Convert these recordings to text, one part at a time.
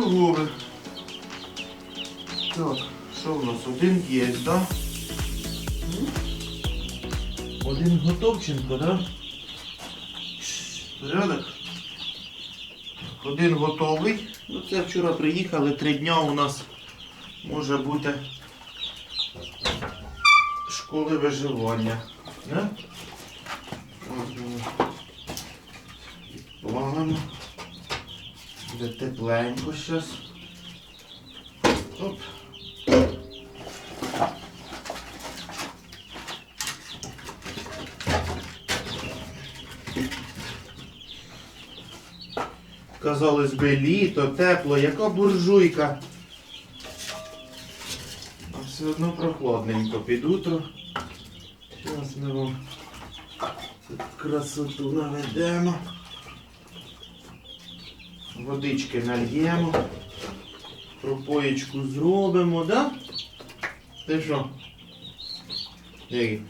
Ви? Так, що в нас? Один є, да? Один готовченко, да? Порядок? Один готовий. Ну це вчора приїхали, три дня у нас може бути школи виживання. Да? От, ну, Лагано. Буде тепленько зараз. Оп. Казалось би, літо, тепло, яка буржуйка. А все одно прохладненько піду, то зараз ми вам красоту наведемо. Водички нальємо. Пропоєчку зробимо, да? Ти що? Які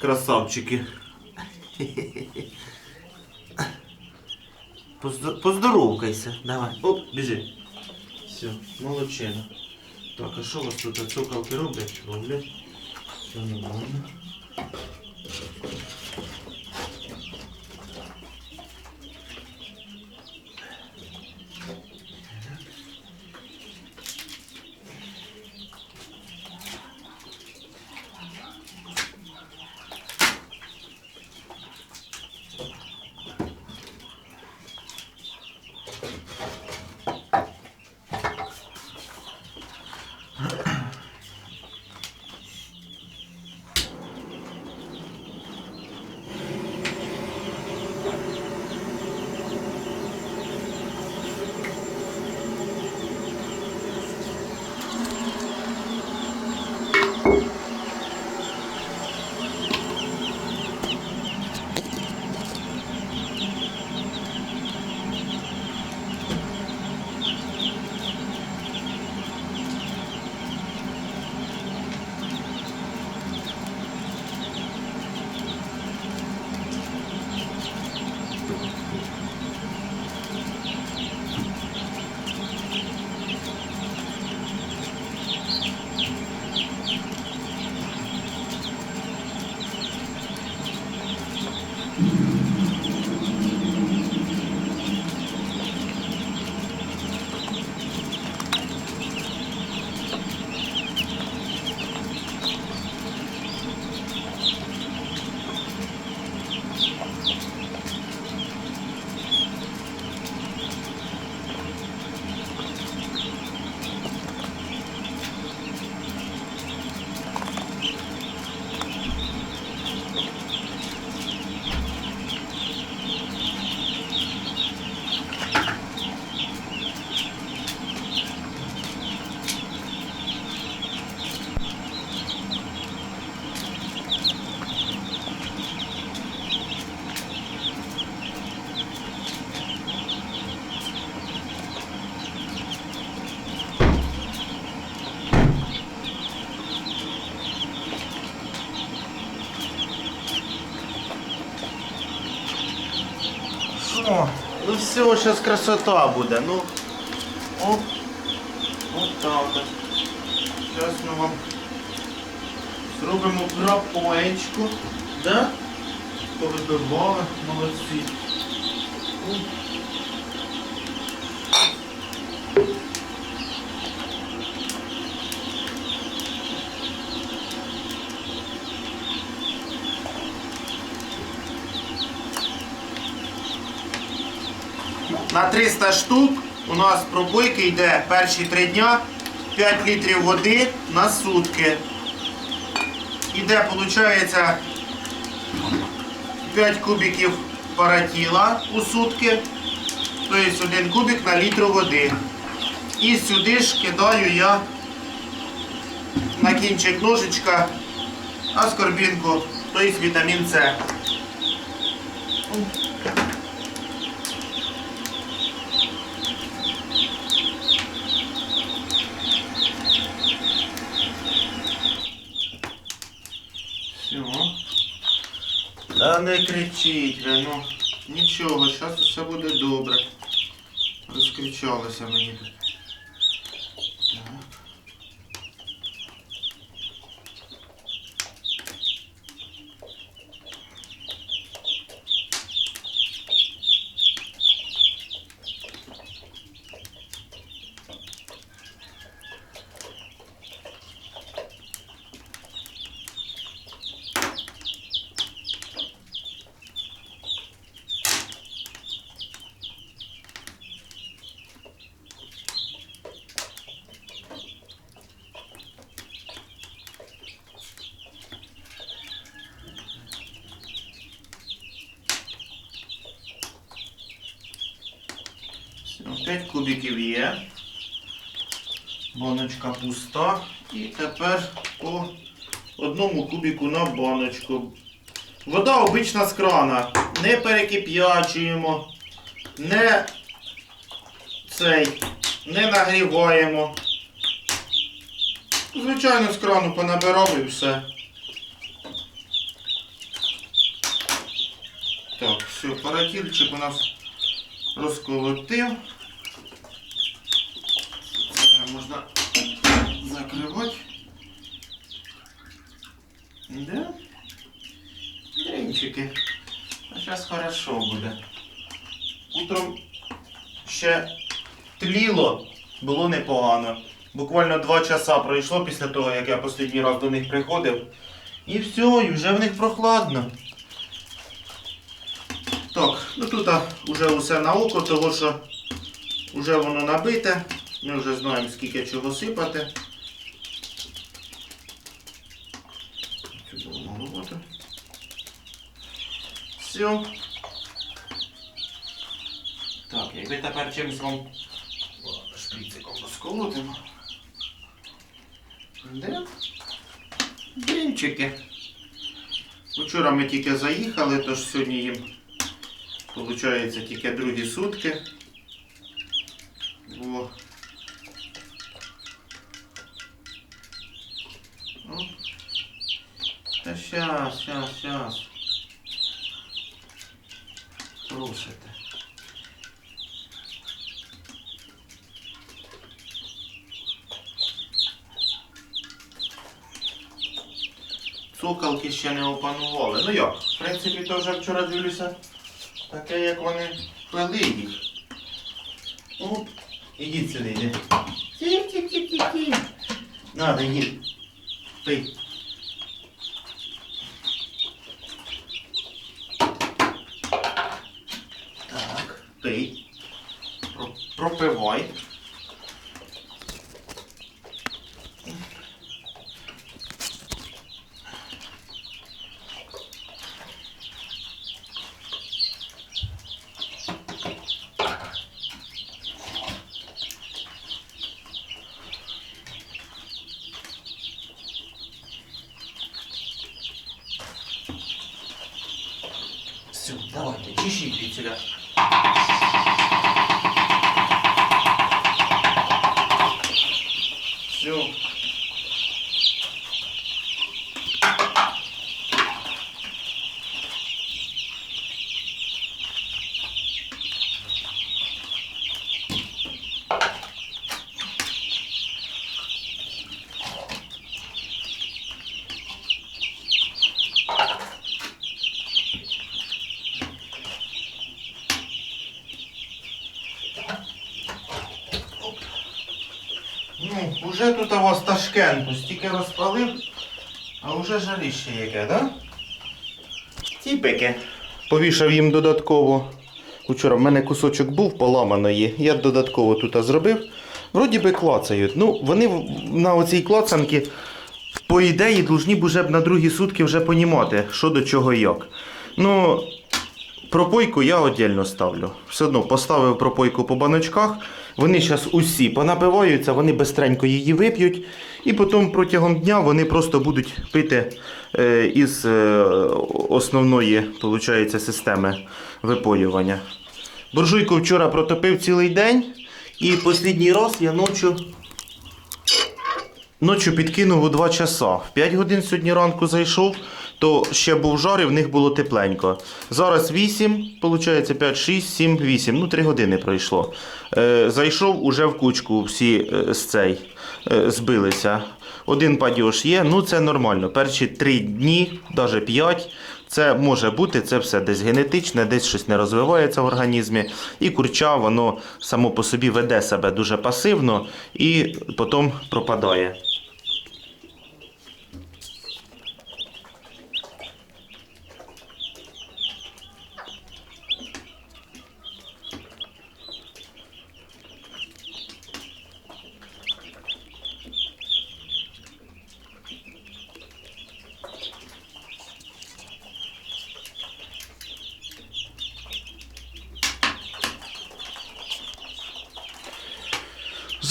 красавчики. Поздоровкайся. Давай. Оп, біжи. Все, молодчина. Так, а що у вас тут? Цукалки роблять? Роблять. Все нормально. Зараз красота буде. Ну. Оп. От так. Зараз ми вам зробимо пропоєчку. Да? Повибивали, молодці. 300 штук у нас пробойки йде перші 3 дня 5 літрів води на сутки. Іде, виходить, 5 кубиків паратіла у сутки. Тобто 1 кубик на літру води. І сюди ж кидаю я на кінчик ножичка аскорбінку, тобто вітамін С. Все. Та не кричіть, ви, ну нічого, зараз все буде добре. Розкричалося мені тут. 5 кубиків є. Баночка пуста. І тепер по одному кубику на баночку. Вода обична з крана. Не перекип'ячуємо, не цей, не нагріваємо. Звичайно, з крану понабирав і все. Так, все, паратільчик у нас розколотив. Це можна закривати. Да? Дрінчики. А зараз хорошо буде. Утром ще тліло, було непогано. Буквально два часа пройшло після того, як я останній раз до них приходив. І все, і вже в них прохладно. Так, ну тут вже усе на око, того що вже воно набите. Ми вже знаємо скільки чого сипати. Це було маловато. Все. Так, якби тепер чимось вам шприциком розколотимо. Де? Блінчики. Вчора ми тільки заїхали, тож сьогодні їм виходить тільки другі сутки. О. О. Та щас, щас, щас. Просите. Цукалки ще не опанували. Ну як, в принципі, то вже вчора дивлюся, таке як вони пили їх. Ну, ідіть сюди, йди. Ті-ті-ті-ті-ті. Надо, їдь. Пий. Так, пий. Про- Пропивай. Все, давайте, чищите сюда. Все. Тут у вас Ташкенту стільки розпалив, а вже жарище яке, да? Тіпики. Повішав їм додатково. Вчора в мене кусочок був поламаної. Я додатково тут зробив. Вроді би клацають. Ну, вони на оцій клацанці, по ідеї, повинні б уже на другі сутки вже понімати, що до чого і як. Ну, Пропойку я віддільно ставлю. Все одно поставив пропойку по баночках. Вони зараз усі понапиваються, вони бистренько її вип'ють. І потім протягом дня вони просто будуть пити е, із е, основної получається, системи випоювання. Буржуйку вчора протопив цілий день. І останній раз я ночі Ночі підкинув у 2 часа. В 5 годин сьогодні ранку зайшов, то ще був жар і в них було тепленько. Зараз 8, виходить 5, 6, 7, 8. Ну, 3 години пройшло. Е, зайшов уже в кучку, всі е, з цей е, збилися. Один падіж є, ну це нормально. Перші 3 дні, навіть 5. Це може бути, це все десь генетичне, десь щось не розвивається в організмі. І курча воно само по собі веде себе дуже пасивно і потім пропадає.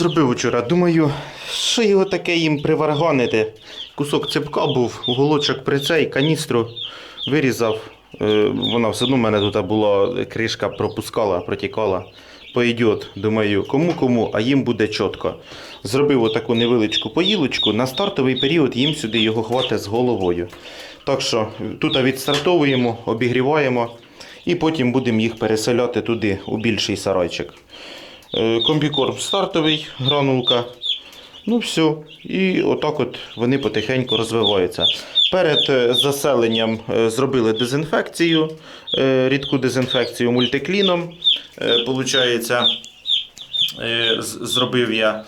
Зробив вчора? Думаю, що його таке їм приварганити. Кусок цепка був, уголочок при цей, каністру вирізав. Е, Вона все одно в мене тут була кришка пропускала, протікала. Пойдет, думаю, кому кому, а їм буде чітко. Зробив отаку невеличку поїлочку. На стартовий період їм сюди його хватить з головою. Так що тут відстартовуємо, обігріваємо і потім будемо їх переселяти туди, у більший сарайчик. Е, Комбікорм стартовий, гранулка. Ну все. І отак от вони потихеньку розвиваються. Перед е, заселенням е, зробили дезінфекцію, рідку дезінфекцію мультикліном. Получається, зробив я,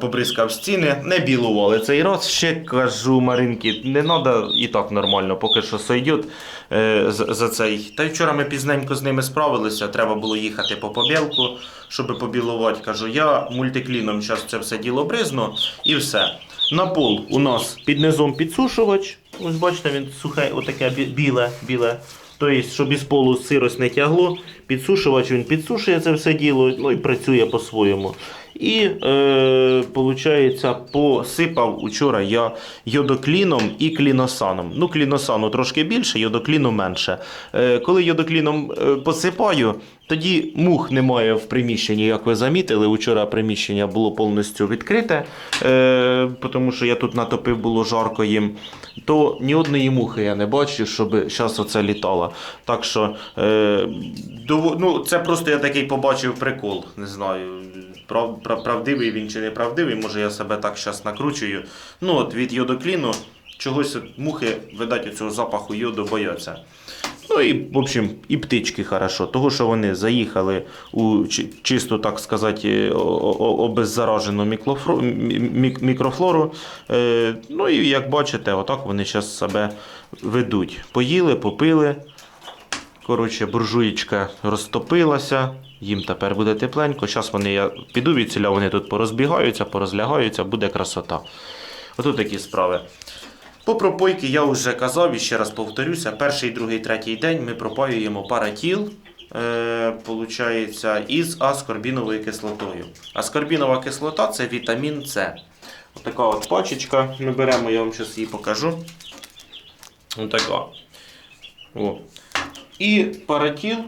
побризкав стіни, не білували цей раз. Ще кажу Маринки, не треба і так нормально, поки що сойдет е, за цей. Та й вчора ми пізненько з ними справилися, треба було їхати по побілку, щоб побілувати. Кажу, я мультикліном зараз це все діло бризну і все. На пол у нас під низом підсушувач. Ось бачите, він сухе, отаке біле, біле. Тобто, щоб із полу сирость не тягло, підсушувач він підсушує це все діло, ну і працює по-своєму. І, е, виходить, посипав учора я йодокліном і кліносаном. Ну, кліносану трошки більше, йодокліну менше. Е, коли йодокліном е, посипаю, тоді мух немає в приміщенні, як ви замітили. Учора приміщення було повністю відкрите, е, тому що я тут натопив, було жарко їм. То ні одної мухи я не бачу, щоб зараз оце літало. Так що е, ну, це просто я такий побачив прикол. Не знаю, прав, прав- правдивий він чи неправдивий. Може я себе так зараз накручую. Ну от від йодокліну чогось мухи, видать, цього запаху йоду бояться. Ну і, в общем, і птички хорошо. Того, що вони заїхали у чисто, так сказати, о- обеззаражену мікрофлору. Е, ну і як бачите, отак вони зараз себе ведуть. Поїли, попили. Коротше, буржуєчка розтопилася, їм тепер буде тепленько. Зараз вони я піду від ціля, вони тут порозбігаються, порозлягаються, буде красота. Отут такі справи. По пропойки я вже казав і ще раз повторюся: перший, другий, третій день ми пропаюємо паратіл. Е, получається, із аскорбіновою кислотою. Аскорбінова кислота це вітамін С. Отака от пачечка. Ми беремо, я вам зараз її покажу. Отака. О. І паратіл,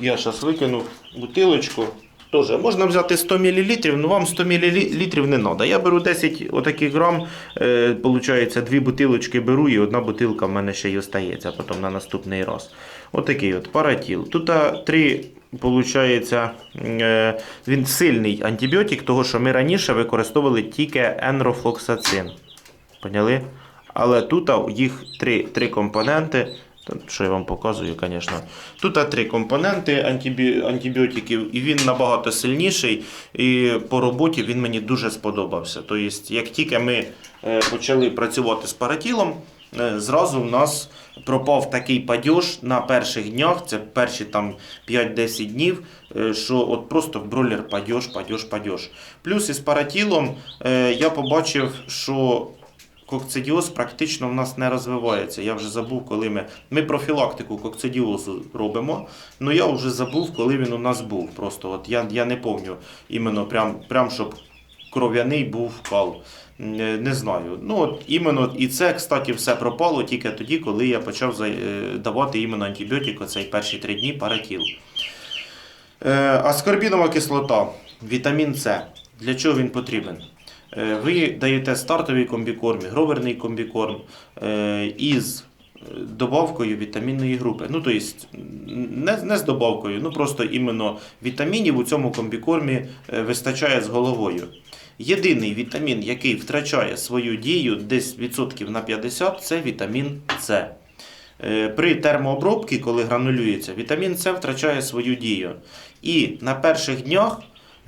я зараз викинув бутилочку. Тоже можна взяти 100 мл, але вам 100 мл не треба. Я беру 10 отаких грам, е, дві бутилочки беру і одна бутилка в мене ще й остається потім на наступний раз. Отакий от паратіл. Тут три, получається, е, він сильний антибіотик, того що ми раніше використовували тільки енрофлоксацин. Поняли? Але тут їх три, три компоненти. Що я вам показую, звісно. Тут три компоненти антибі... антибіотиків, і він набагато сильніший. І по роботі він мені дуже сподобався. Тобто, як тільки ми е, почали працювати з паратілом, е, зразу в нас пропав такий падьож на перших днях, це перші там 5-10 днів, е, що от просто бройлер падьож, падьож, падьож. Плюс із паратілом я побачив, що кокцидіоз практично в нас не розвивається. Я вже забув, коли ми. Ми профілактику кокцидіозу робимо, але я вже забув, коли він у нас був. Просто от я, я не пам'ятаю іменно прям, прям щоб кров'яний був кал. Не, не знаю. Ну от іменно і це, кстати, все пропало тільки тоді, коли я почав е, давати іменно антибіотик оцей перші три дні паратіл. Е, аскорбінова кислота, вітамін С. Для чого він потрібен? Е, Ви даєте стартовий комбікорм, гроверний комбікорм е, із е, добавкою вітамінної групи. Ну, тобто, не, не з добавкою, ну просто іменно вітамінів у цьому комбікормі вистачає з головою. Єдиний вітамін, який втрачає свою дію десь відсотків на 50, це вітамін С. При термообробці, коли гранулюється, вітамін С втрачає свою дію. І на перших днях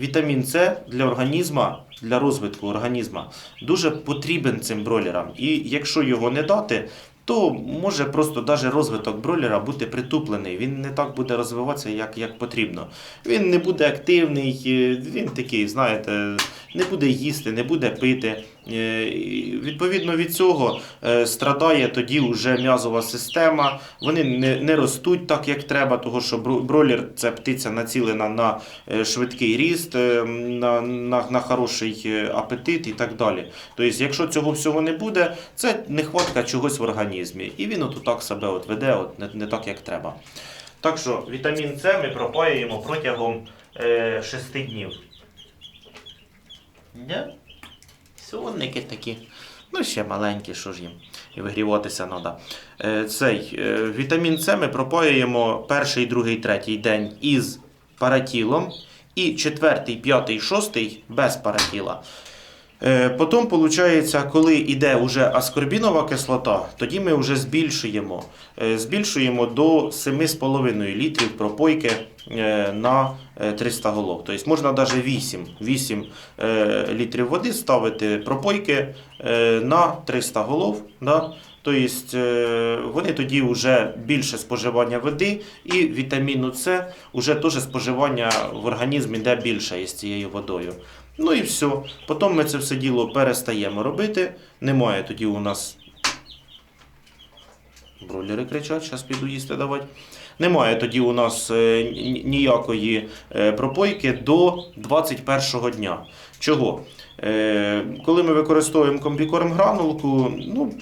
вітамін С для організму, для розвитку організму дуже потрібен цим бройлерам. І якщо його не дати, то може просто навіть розвиток бройлера бути притуплений. Він не так буде розвиватися, як, як потрібно. Він не буде активний, е, він такий, знаєте, не буде їсти, не буде пити. Е, Відповідно від цього е, страдає тоді вже м'язова система. Вони не, ростуть так, як треба, тому що бро- бройлер це птиця націлена на е, швидкий ріст, на, на, на хороший апетит і так далі. Тобто, якщо цього всього не буде, це нехватка чогось в організмі. І він от так себе от веде, от не, не так, як треба. Так що вітамін С ми пропаюємо протягом е, 6 днів. Да? Сонники такі. Ну, ще маленькі, що ж їм. І вигріватися треба. Цей е, вітамін С ми пропоюємо перший, другий, третій день із паратілом, і четвертий, п'ятий, шостий без паратіла. Е, Потім, виходить, коли йде вже аскорбінова кислота, тоді ми вже збільшуємо. Е, Збільшуємо до 7,5 літрів пропойки е, на е, 300 голов. Тобто можна навіть 8, 8 е, літрів води ставити пропойки на 300 голов. Да? Тобто вони тоді вже більше споживання води і вітаміну С вже теж споживання в організмі йде більше із цією водою. Ну і все. Потім ми це все діло перестаємо робити. Немає тоді у нас. Бройлери кричать, зараз піду їсти давати. Немає тоді у нас е, ніякої е, пропойки до 21-го дня. Чого? Е, Коли ми використовуємо комбікорм гранулку, ну,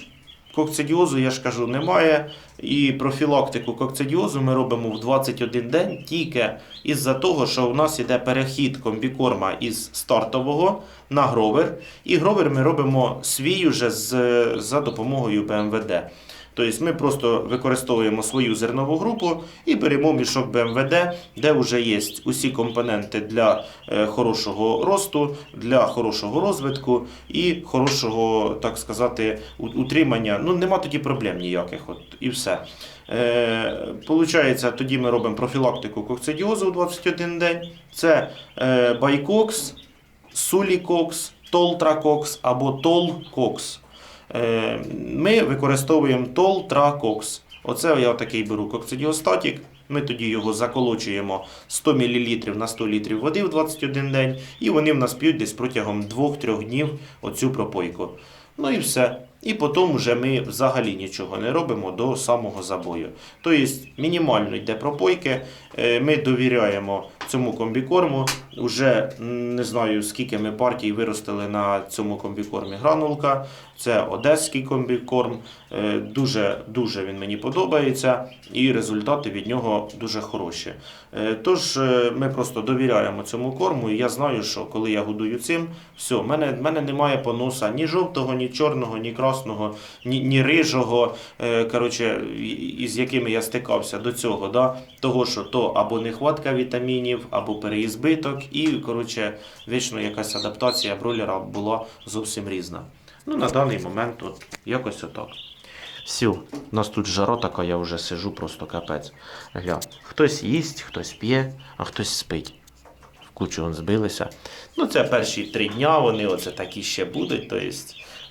кокцидіозу, я ж кажу, немає. І профілактику кокцидіозу ми робимо в 21 день тільки із-за того, що у нас іде перехід комбікорма із стартового на гровер. І гровер ми робимо свій уже з, за допомогою БМВД. Тобто ми просто використовуємо свою зернову групу і беремо мішок БМВД, де вже є усі компоненти для е, хорошого росту, для хорошого розвитку і хорошого, так сказати, утримання. Ну, нема тоді проблем ніяких. От, і все. Е, Получається, тоді ми робимо профілактику кокцидіозу у 21 день. Це е, байкокс, сулікокс, толтракокс або толкокс. Е, Ми використовуємо толтракокс. Оце я такий беру кокцидіостатік. Ми тоді його заколочуємо 100 мл на 100 літрів води в 21 день, і вони в нас п'ють десь протягом 2-3 днів оцю пропойку. Ну і все. І потім вже ми взагалі нічого не робимо до самого забою. Тобто мінімально йде пропойки. Е, Ми довіряємо цьому комбікорму. Уже не знаю скільки ми партій виростили на цьому комбікормі гранулка. Це одеський комбікорм. Е, Дуже дуже він мені подобається, і результати від нього дуже хороші. Е, Тож е, ми просто довіряємо цьому корму, і я знаю, що коли я годую цим, все, в мене, мене немає поноса ні жовтого, ні чорного, ні красного, ні, ні рижого, е, коротше, із якими я стикався до цього. Да? Того, що то або нехватка вітамінів, або переізбиток, і коротше, вічно якась адаптація бройлера була зовсім різна. Ну, на даний момент от якось отак. Все, у нас тут жара така, я вже сижу, просто капець. Гля, хтось їсть, хтось п'є, а хтось спить. В кучу збилися. Ну, це перші три дня, вони оце такі ще будуть. Тобто,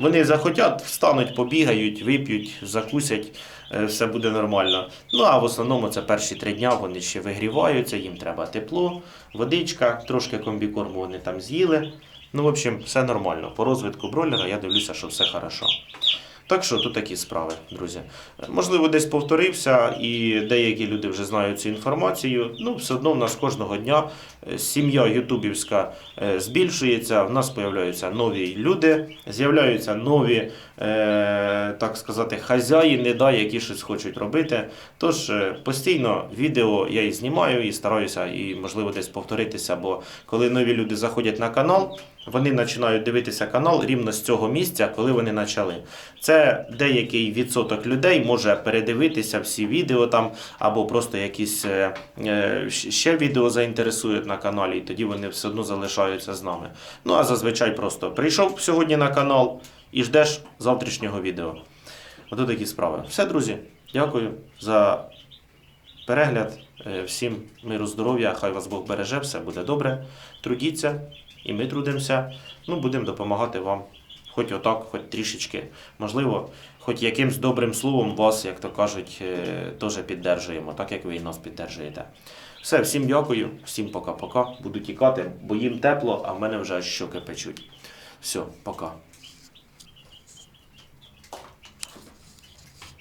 вони захотять, встануть, побігають, вип'ють, закусять, е, все буде нормально. Ну а в основному це перші три дня вони ще вигріваються, їм треба тепло, водичка, трошки комбікорму вони там з'їли. Ну, в общем, все нормально. По розвитку бройлера я дивлюся, що все хорошо. Так що тут такі справи, друзі. Можливо, десь повторився, і деякі люди вже знають цю інформацію. Ну, все одно в нас кожного дня е, сім'я ютубівська е, збільшується, в нас з'являються нові люди, з'являються нові, е, так сказати, хазяїни, да, які щось хочуть робити. Тож постійно відео я і знімаю, і стараюся, і можливо десь повторитися, бо коли нові люди заходять на канал, вони починають дивитися канал рівно з цього місця, коли вони почали. Це деякий відсоток людей може передивитися всі відео там, або просто якісь е, е, ще відео заінтересують на каналі, і тоді вони все одно залишаються з нами. Ну а зазвичай просто прийшов сьогодні на канал і ждеш завтрашнього відео. Ото такі справи. Все, друзі, дякую за перегляд. Е, Всім миру, здоров'я, хай вас Бог береже, все буде добре. Трудіться, і ми трудимося. Ну, будемо допомагати вам, хоч отак, хоч трішечки. Можливо, хоч якимсь добрим словом вас, як то кажуть, е, теж піддержуємо, так як ви і нас піддержуєте. Все, всім дякую, всім пока-пока. Буду тікати, бо їм тепло, а в мене вже щоки печуть. Все, пока.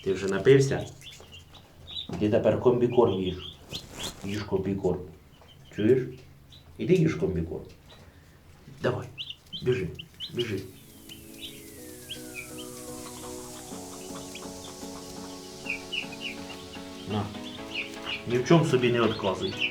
Ти вже напився? Ти тепер комбікорм їж. Їж комбікорм. Чуєш? Іди їж комбікорм. Давай, біжи, біжи. На. Ні в чому собі не відказуй.